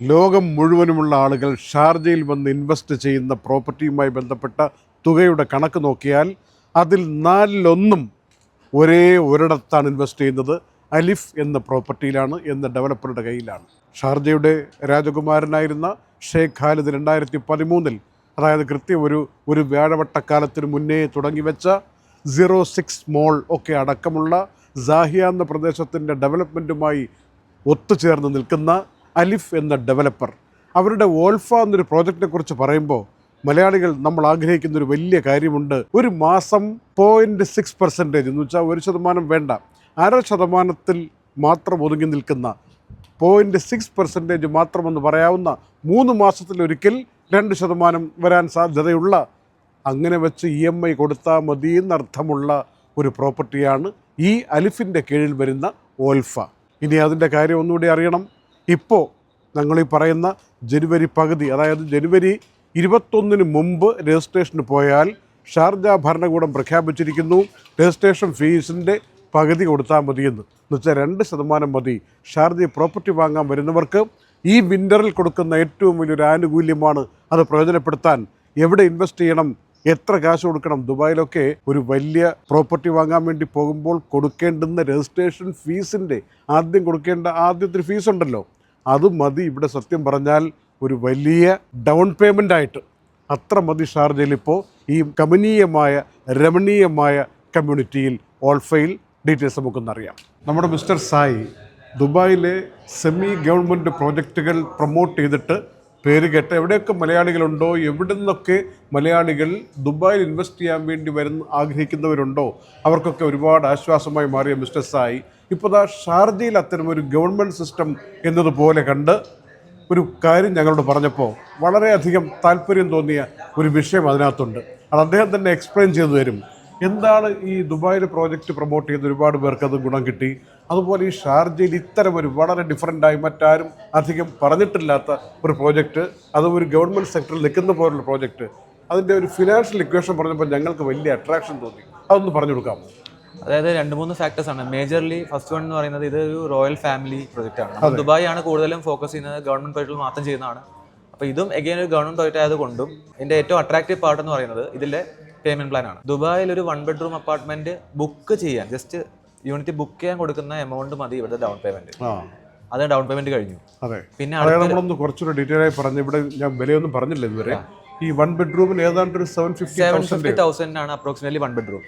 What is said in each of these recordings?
ലോകം മുഴുവനുമുള്ള ആളുകൾ ഷാർജയിൽ വന്ന് ഇൻവെസ്റ്റ് ചെയ്യുന്ന പ്രോപ്പർട്ടിയുമായി ബന്ധപ്പെട്ട തുകയുടെ കണക്ക് നോക്കിയാൽ അതിൽ നാലിലൊന്നും ഒരേ ഒരിടത്താണ് ഇൻവെസ്റ്റ് ചെയ്യുന്നത്. അലിഫ് എന്ന പ്രോപ്പർട്ടിയിലാണ് എന്ന ഡെവലപ്പറുടെ കയ്യിലാണ്. ഷാർജയുടെ രാജകുമാരനായിരുന്ന ഷേഖ് ഖാലിദ് രണ്ടായിരത്തി പതിമൂന്നിൽ അതായത് കൃത്യം ഒരു ഒരു വ്യാഴവട്ടക്കാലത്തിന് മുന്നേ തുടങ്ങിവെച്ച സീറോ സിക്സ് മോൾ ഒക്കെ അടക്കമുള്ള സാഹിയ എന്ന പ്രദേശത്തിന്റെ ഡെവലപ്മെന്റുമായി ഒത്തുചേർന്ന് നിൽക്കുന്ന അലിഫ് എന്ന ഡെവലപ്പർ അവരുടെ ഓൾഫ എന്നൊരു പ്രോജക്റ്റിനെ കുറിച്ച് പറയുമ്പോൾ മലയാളികൾ നമ്മൾ ആഗ്രഹിക്കുന്ന ഒരു വലിയ കാര്യമുണ്ട്. ഒരു മാസം പോയിന്റ് സിക്സ് പെർസെന്റേജ് എന്ന് വെച്ചാൽ ഒരു ശതമാനം വേണ്ട. അര ശതമാനത്തിൽ മാത്രം ഒതുങ്ങി നിൽക്കുന്ന പോയിന്റ് സിക്സ് പെർസെന്റേജ് മാത്രമെന്ന് പറയാവുന്ന മൂന്ന് മാസത്തിലൊരിക്കൽ രണ്ട് ശതമാനം വരാൻ സാധ്യതയുള്ള അങ്ങനെ വെച്ച് ഇ എം ഐ കൊടുത്താൽ മതി എന്നർത്ഥമുള്ള ഒരു പ്രോപ്പർട്ടിയാണ് ഈ അലിഫിന്റെ കീഴിൽ വരുന്ന ഓൽഫ ഇനി അതിന്റെ കാര്യം ഒന്നുകൂടി അറിയണം. ഇപ്പോൾ ഞങ്ങൾ ഈ പറയുന്ന ജനുവരി പകുതി അതായത് ജനുവരി ഇരുപത്തൊന്നിന് മുമ്പ് രജിസ്ട്രേഷന് പോയാൽ ഷാർജ ഭരണകൂടം പ്രഖ്യാപിച്ചിരിക്കുന്നു രജിസ്ട്രേഷൻ ഫീസിന്റെ പകുതി കൊടുത്താൽ മതിയെന്ന്. എന്ന് വെച്ചാൽ രണ്ട് ശതമാനം മതി ഷാർജ പ്രോപ്പർട്ടി വാങ്ങാൻ വരുന്നവർക്ക്. ഈ വിന്ററിൽ കൊടുക്കുന്ന ഏറ്റവും വലിയൊരു ആനുകൂല്യമാണ് അത് പ്രയോജനപ്പെടുത്താൻ. എവിടെ ഇൻവെസ്റ്റ് ചെയ്യണം? എത്ര കാശ് കൊടുക്കണം? ദുബായിലൊക്കെ ഒരു വലിയ പ്രോപ്പർട്ടി വാങ്ങാൻ വേണ്ടി പോകുമ്പോൾ കൊടുക്കേണ്ടുന്ന രജിസ്ട്രേഷൻ ഫീസിന്റെ ആദ്യം കൊടുക്കേണ്ട ആദ്യത്തെ ഫീസ് ഉണ്ടല്ലോ. അത് മതി. ഇവിടെ സത്യം പറഞ്ഞാൽ ഒരു വലിയ ഡൗൺ പേയ്മെന്റ് ആയിട്ട് അത്ര മതി ഷാർജയിൽ ഇപ്പോൾ ഈ കമനീയമായ രമണീയമായ കമ്മ്യൂണിറ്റിയിൽ ഓൾഫയിൽ ഡീറ്റെയിൽസ് നമുക്കൊന്നറിയാം. നമ്മുടെ മിസ്റ്റർ സായി ദുബായിലെ സെമി ഗവൺമെന്റ് പ്രോജക്റ്റുകൾ പ്രൊമോട്ട് ചെയ്തിട്ട് പേര് കേട്ട എവിടെയൊക്കെ മലയാളികളുണ്ടോ എവിടെ നിന്നൊക്കെ മലയാളികൾ ദുബായിൽ ഇൻവെസ്റ്റ് ചെയ്യാൻ വേണ്ടി വരുന്ന ആഗ്രഹിക്കുന്നവരുണ്ടോ അവർക്കൊക്കെ ഒരുപാട് ആശ്വാസമായി മാറിയ മിസ്റ്റർ സായി ഇപ്പോൾ ദാ ഷാർജയിൽ ഒരു ഗവൺമെന്റ് സിസ്റ്റം എന്നതുപോലെ കണ്ട് ഒരു കാര്യം ഞങ്ങളോട് പറഞ്ഞപ്പോൾ വളരെയധികം താല്പര്യം തോന്നിയ ഒരു വിഷയം അതിനകത്തുണ്ട്. അത് അദ്ദേഹം തന്നെ എക്സ്പ്ലെയിൻ ചെയ്തു തരും. എന്താണ് ഈ ദുബായിൽ പ്രോജക്റ്റ് പ്രൊമോട്ട് ചെയ്യുന്ന ഒരുപാട് പേർക്ക് അത് ഗുണം കിട്ടി? അതുപോലെ ഈ ഷാർജയിൽ ഇത്തരം ഒരു വളരെ ഡിഫറന്റായി മറ്റാരും അധികം പറഞ്ഞിട്ടില്ലാത്ത ഒരു പ്രോജക്റ്റ് അതും ഒരു ഗവൺമെന്റ് സെക്ടറിൽ നിൽക്കുന്ന പോലുള്ള പ്രോജക്റ്റ് അതിന്റെ ഒരു ഫിനാൻഷ്യൽ ഇക്വേഷൻ പറഞ്ഞപ്പോൾ ഞങ്ങൾക്ക് വലിയ അട്രാക്ഷൻ തോന്നി. അതൊന്ന് പറഞ്ഞു കൊടുക്കാമോ അതായത് രണ്ട് മൂന്ന് ഫാക്ടേഴ്സ് ആണ്. മേജർലി ഫസ്റ്റ് വൺ എന്ന് പറയുന്നത് ഇത് ഒരു റോയൽ ഫാമിലി പ്രൊജക്റ്റ് ആണ്. ദുബായ് ആണ് കൂടുതലും ഫോക്കസ് ചെയ്യുന്നത് ഗവൺമെന്റ് പ്രൊജക്റ്റിൽ മാത്രം ചെയ്യുന്നതാണ്. അപ്പോൾ ഇതും എഗെയിൻ ഒരു ഗവൺമെന്റ് പ്രൊജക്റ്റ് ആയതുകൊണ്ടും ഇതിന്റെ ഏറ്റവും അട്രാക്റ്റീവ് പാർട്ട് എന്ന് പറയുന്നത് ഇതിന്റെ പേയ്മെന്റ് പ്ലാൻ ആണ്. ദുബായിൽ ഒരു വൺ ബെഡ്റൂം അപ്പാർട്ട്മെന്റ് ബുക്ക് ചെയ്യാൻ ജസ്റ്റ് യൂണിറ്റ് ബുക്ക് ചെയ്യാൻ കൊടുക്കുന്ന എമൗണ്ട് മതി ഇവിടെ ഡൗൺ പേയ്മെന്റ് അത് ഡൗൺ പേയ്മെന്റ് കഴിഞ്ഞു. അതെ. പിന്നെ നമ്മളൊന്ന് കുറച്ചുകൂടെ ഡീറ്റെയിൽ ആയി പറഞ്ഞു ഇവിടെ ഞാൻ വിലയൊന്നും പറഞ്ഞില്ല ഇതുവരെ. ഈ വൺ ബെഡ്റൂമിന് ഏതാണ്ട് ഒരു seven fifty seven thousand fifty thousand ആണ് അപ്രോക്സിമേറ്റ്ലി വൺ ബെഡ്റൂം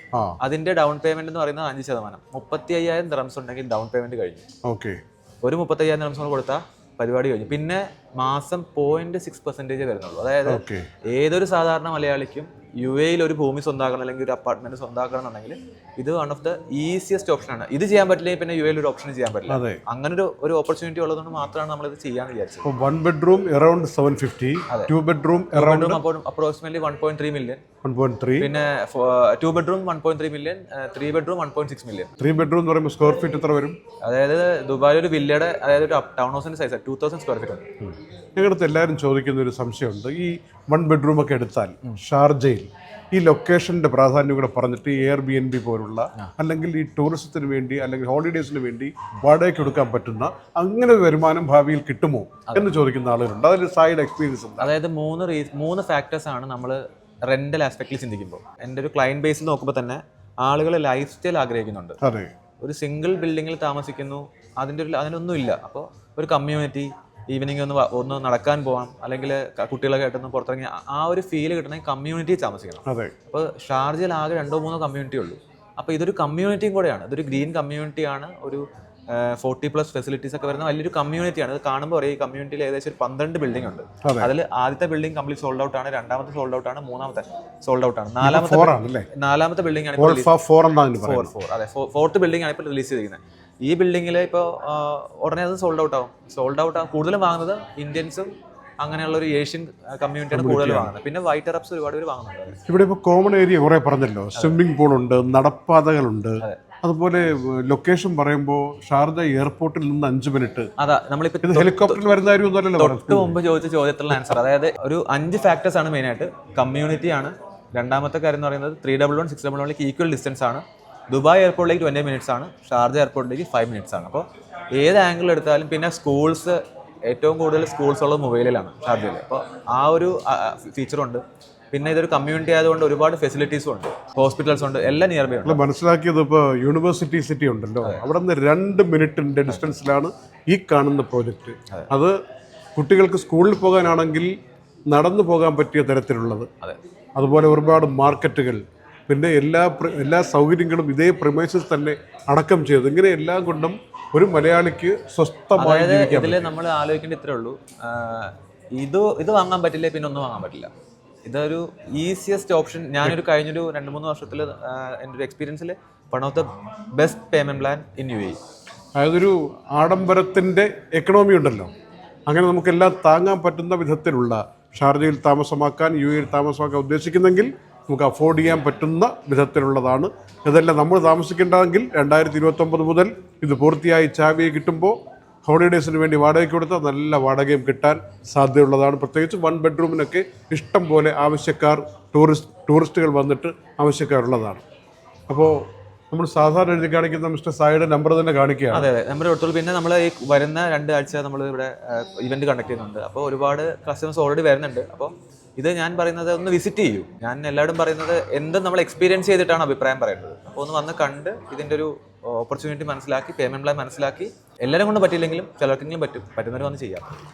അതിന്റെ ഡൗൺ പേയ്മെന്റ് എന്ന് പറയുന്നത് അഞ്ച് ശതമാനം. മുപ്പത്തി അയ്യായിരം ദിറംസ് ഉണ്ടെങ്കിൽ ഡൗൺ പേയ്മെന്റ് കഴിഞ്ഞു. ഓക്കെ. ഒരു മുപ്പത്തയ്യായിരം ദിറംസ് കൊണ്ട് കൊടുത്താൽ പരിപാടി കഴിഞ്ഞു. പിന്നെ മാസം പോയിന്റ് സിക്സ് പെർസെന്റേജ് വരുന്നുള്ളൂ. അതായത് ഏതൊരു സാധാരണ മലയാളിക്കും യു എയിൽ ഒരു ഭൂമി സ്വന്തമാക്കണം അല്ലെങ്കിൽ ഒരു അപ്പാർട്ട്മെന്റ് സ്വന്തമാക്കണം എന്നുണ്ടെങ്കിൽ ഇത് വൺ ഓഫ് ദ ഈസിയസ്റ്റ് ഓപ്ഷനാണ് ഇത് ചെയ്യാൻ പറ്റില്ലെങ്കിൽ പിന്നെ യു എയിൽ ഒരു ഓപ്ഷൻ ചെയ്യാൻ പറ്റില്ല. അങ്ങനെ ഒരു ഒരു ഓപ്പർച്യൂണിറ്റി ഉള്ളതുകൊണ്ട് മാത്രമാണ് നമ്മൾ ഇത് ചെയ്യാന്ന് വിചാരിച്ചത്. One bedroom around seven fifty two bedroom approximately one point three million പിന്നെ two bedroom one point three million three bedroom one point six million three bedroom എന്ന് പറയുമ്പോൾ സ്ക്വയർ ഫീറ്റ് എത്ര വരും? അതായത് ദുബായ് ഒരു വില്ലയുടെ അതായത് ഒരു ടൗൺ ഹൗസിന്റെ size two thousand square feet ഉണ്ട് ഞങ്ങളുടെ എല്ലാവരും ചോദിക്കുന്ന ഒരു സംശയമുണ്ട്. ഈ വൺ ബെഡ്റൂം ഒക്കെ എടുത്താൽ ഷാർജയിൽ ഈ ലൊക്കേഷന്റെ പ്രാധാന്യം കൂടെ പറഞ്ഞിട്ട് എയർ ബി എൻ ബി പോലുള്ള അല്ലെങ്കിൽ ഈ ടൂറിസത്തിന് വേണ്ടി അല്ലെങ്കിൽ ഹോളിഡേസിന് വേണ്ടി വാടകയ്ക്ക് കൊടുക്കാൻ പറ്റുന്ന അങ്ങനെ ഒരു വരുമാനം ഭാവിയിൽ കിട്ടുമോ എന്ന് ചോദിക്കുന്ന ആളുകളുണ്ട്. അതിൽ സൈഡ് എക്സ്പീരിയൻസ് ഉണ്ട്? അതായത് മൂന്ന് മൂന്ന് ഫാക്ടേഴ്സ് ആണ് നമ്മൾ റെന്റൽ ആസ്പെക്റ്റിൽ ചിന്തിക്കുമ്പോൾ. എന്റെ ഒരു ക്ലയന്റ് ബേസിൽ നോക്കുമ്പോൾ തന്നെ ആളുകൾ ലൈഫ് സ്റ്റൈൽ ആഗ്രഹിക്കുന്നുണ്ട്. ഒരു സിംഗിൾ ബിൽഡിങ്ങിൽ താമസിക്കുന്നു അതിന്റെ ഒരു അതിനൊന്നും ഇല്ല അപ്പോൾ ഒരു കമ്മ്യൂണിറ്റി ഈവനിങ് ഒന്ന് ഒന്ന് നടക്കാൻ പോകാം അല്ലെങ്കിൽ കുട്ടികളൊക്കെ ആയിട്ടൊന്ന് പുറത്തിറങ്ങി ആ- ഒരു ഫീൽ കിട്ടണമെങ്കിൽ കമ്മ്യൂണിറ്റി താമസിക്കണം. അപ്പോൾ ഷാർജയിൽ ആകെ രണ്ടോ മൂന്നോ കമ്മ്യൂണിറ്റി ഉള്ളൂ. അപ്പോൾ ഇതൊരു കമ്മ്യൂണിറ്റിയും കൂടെയാണ്. ഇതൊരു ഗ്രീൻ കമ്മ്യൂണിറ്റിയാണ് ഒരു ഫോർട്ടി പ്ലസ് ഫെസിലിറ്റീസ് ഒക്കെ വരുന്ന വലിയൊരു കമ്മ്യൂണിറ്റിയാണ് ഇത് കാണുമ്പോൾ ഈ കമ്മ്യൂണിറ്റിയിൽ ഏകദേശം ഒരു പന്ത്രണ്ട് ബിൽഡിംഗ് ഉണ്ട്. അതിൽ ആദ്യത്തെ ബിൽഡിംഗ് കംപ്ലീറ്റ് സോൾഡ് ഔട്ട് ആണ് രണ്ടാമത്തെ സോൾഡ് ഔട്ട് ആണ് മൂന്നാമത്തെ സോൾഡ് ഔട്ട് ആണ്. നാലാമത്തെ നാലാമത്തെ ബിൽഡിംഗ് ആണ് ഫോർ ഫോർ അതെ ഫോർത്ത് ബിൽഡിംഗ് ആണ് ഇപ്പോൾ റിലീസ് ചെയ്തിരിക്കുന്നത്. ഈ ബിൽഡിങ്ങിൽ ഇപ്പോൾ ഉടനെ അത് സോൾഡ് ഔട്ട് ആവും. സോൾഡ് ഔട്ട് ആവും കൂടുതലും വാങ്ങുന്നത് ഇന്ത്യൻസും അങ്ങനെയുള്ള ഒരു ഏഷ്യൻ കമ്മ്യൂണിറ്റിയാണ് കൂടുതൽ വാങ്ങുന്നത്. പിന്നെ വൈറ്റ് അറബ്സ് ഒരുപാട് പേര് വാങ്ങുന്നുണ്ട്. ഇവിടെ ഇപ്പോൾ കോമൺ ഏരിയ കുറേ പറഞ്ഞല്ലോ. സ്വിമ്മിംഗ് പൂൾ ഉണ്ട് നടപ്പാതകളുണ്ട്. അതുപോലെ ലൊക്കേഷൻ പറയുമ്പോൾ ഷാർജ എയർപോർട്ടിൽ നിന്ന് അഞ്ച് മിനിറ്റ്. അതാ നമ്മളിപ്പോ ഹെലികോപ്റ്ററിൽ വരുന്ന കാര്യം തൊട്ട് മുമ്പ് ചോദിച്ച ചോദ്യത്തിലുള്ള ആൻസർ അതായത് ഒരു അഞ്ച് ഫാക്ടേഴ്സ് ആണ് മെയിനായിട്ട് കമ്മ്യൂണിറ്റി ആണ്. രണ്ടാമത്തെ കാര്യം എന്ന് പറയുന്നത് three double one six double വണ്ണിലേക്ക് ഈക്വൽ ഡിസ്റ്റൻസ് ആണ്. ദുബായ് എയർപോർട്ടിലേക്ക് ട്വന്റി മിനിറ്റ്സ് ആണ്. ഷാർജ എയർപോർട്ടിലേക്ക് ഫൈവ് മിനിറ്റ്സ് ആണ്. അപ്പോൾ ഏത് ആംഗിൾ എടുത്താലും പിന്നെ സ്കൂൾസ് ഏറ്റവും കൂടുതൽ സ്കൂൾസ് ഉള്ളത് മൊബൈലിലാണ് ഷാർജയിൽ അപ്പോൾ ആ ഒരു ഫീച്ചറുണ്ട് പിന്നെ ഇതൊരു കമ്മ്യൂണിറ്റി ആയതുകൊണ്ട് ഒരുപാട് ഫെസിലിറ്റീസും ഉണ്ട്. ഹോസ്പിറ്റൽസ് ഉണ്ട്. എല്ലാം നിയർ ബൈ ഉണ്ട്. മനസ്സിലാക്കിയത് ഇപ്പോൾ യൂണിവേഴ്സിറ്റി സിറ്റി ഉണ്ടല്ലോ. അവിടെ നിന്ന് രണ്ട് മിനിറ്റിന്റെ ഡിസ്റ്റൻസിലാണ് ഈ കാണുന്ന പ്രോജക്റ്റ് അത്. കുട്ടികൾക്ക് സ്കൂളിൽ പോകാനാണെങ്കിൽ നടന്നു പോകാൻ പറ്റിയ തരത്തിലുള്ളത്. അതെ. അതുപോലെ ഒരുപാട് മാർക്കറ്റുകൾ പിന്നെ എല്ലാ എല്ലാ സൗകര്യങ്ങളും ഇതേ പ്രമേശസ് തന്നെ അടക്കം ചെയ്തു. ഇങ്ങനെ എല്ലാം കൊണ്ടും ഒരു മലയാളിക്ക് സ്വസ്ഥമായി ഇതിൽ നമ്മൾ ആലോചിക്കേണ്ട ഇത്രേ ഉള്ളൂ. ഇത് ഇത് വാങ്ങാൻ പറ്റില്ല പിന്നെ ഒന്നും വാങ്ങാൻ പറ്റില്ല. ഇതൊരു ഈസിയസ്റ്റ് ഓപ്ഷൻ ഞാനൊരു കഴിഞ്ഞൊരു രണ്ട് മൂന്ന് വർഷത്തിൽ എന്റെ ഒരു എക്സ്പീരിയൻസിൽ one of the best payment plan in U A അതായത് ഒരു ആഡംബരത്തിന്റെ എക്കണോമി ഉണ്ടല്ലോ. അങ്ങനെ നമുക്കെല്ലാം താങ്ങാൻ പറ്റുന്ന വിധത്തിലുള്ള ഷാർജയിൽ താമസമാക്കാൻ യു എയിൽ താമസമാക്കാൻ ഉദ്ദേശിക്കുന്നെങ്കിൽ നമുക്ക് അഫോർഡ് ചെയ്യാൻ പറ്റുന്ന വിധത്തിലുള്ളതാണ്. ഇതെല്ലാം നമ്മൾ താമസിക്കേണ്ടതെങ്കിൽ രണ്ടായിരത്തി ഇരുപത്തൊമ്പത് മുതൽ ഇത് പൂർത്തിയായി ചാവിയെ കിട്ടുമ്പോൾ ഹോളിഡേയ്സിന് വേണ്ടി വാടകയ്ക്ക് കൊടുത്താൽ നല്ല വാടകയും കിട്ടാൻ സാധ്യതയുള്ളതാണ്. പ്രത്യേകിച്ച് വൺ ബെഡ്റൂമിനൊക്കെ ഇഷ്ടം പോലെ ആവശ്യക്കാർ ടൂറിസ്റ്റ് ടൂറിസ്റ്റുകൾ വന്നിട്ട് ആവശ്യക്കാരുള്ളതാണ്. അപ്പോൾ നമ്മൾ സാധാരണ എഴുതി കാണിക്കുന്ന മിസ്റ്റർ സായിയുടെ നമ്പർ തന്നെ കാണിക്കുക അതെ അതെ. നമ്പർ അടുത്തുള്ള പിന്നെ നമ്മൾ ഈ വരുന്ന രണ്ടാഴ്ച നമ്മൾ ഇവിടെ ഇവന്റ് കണ്ടക്ട് ചെയ്യുന്നുണ്ട്. അപ്പോൾ ഒരുപാട് കസ്റ്റമേഴ്സ് ഓൾറെഡി വരുന്നുണ്ട്. അപ്പോൾ ഇത് ഞാൻ പറയുന്നത് ഒന്ന് വിസിറ്റ് ചെയ്യൂ. ഞാൻ എല്ലാവരും പറയുന്നത് എന്തും നമ്മൾ എക്സ്പീരിയൻസ് ചെയ്തിട്ടാണ് അഭിപ്രായം പറയുന്നത്. അപ്പോൾ ഒന്ന് വന്ന് കണ്ട് ഇതിന്റെ ഒരു ഓപ്പർച്യൂണിറ്റി മനസ്സിലാക്കി പേയ്മെന്റ് പ്ലാൻ മനസ്സിലാക്കി എല്ലാവരും കൊണ്ട് പറ്റിയില്ലെങ്കിലും ചിലർക്കെങ്കിലും പറ്റും. പറ്റുന്നവർ വന്ന് ചെയ്യാം.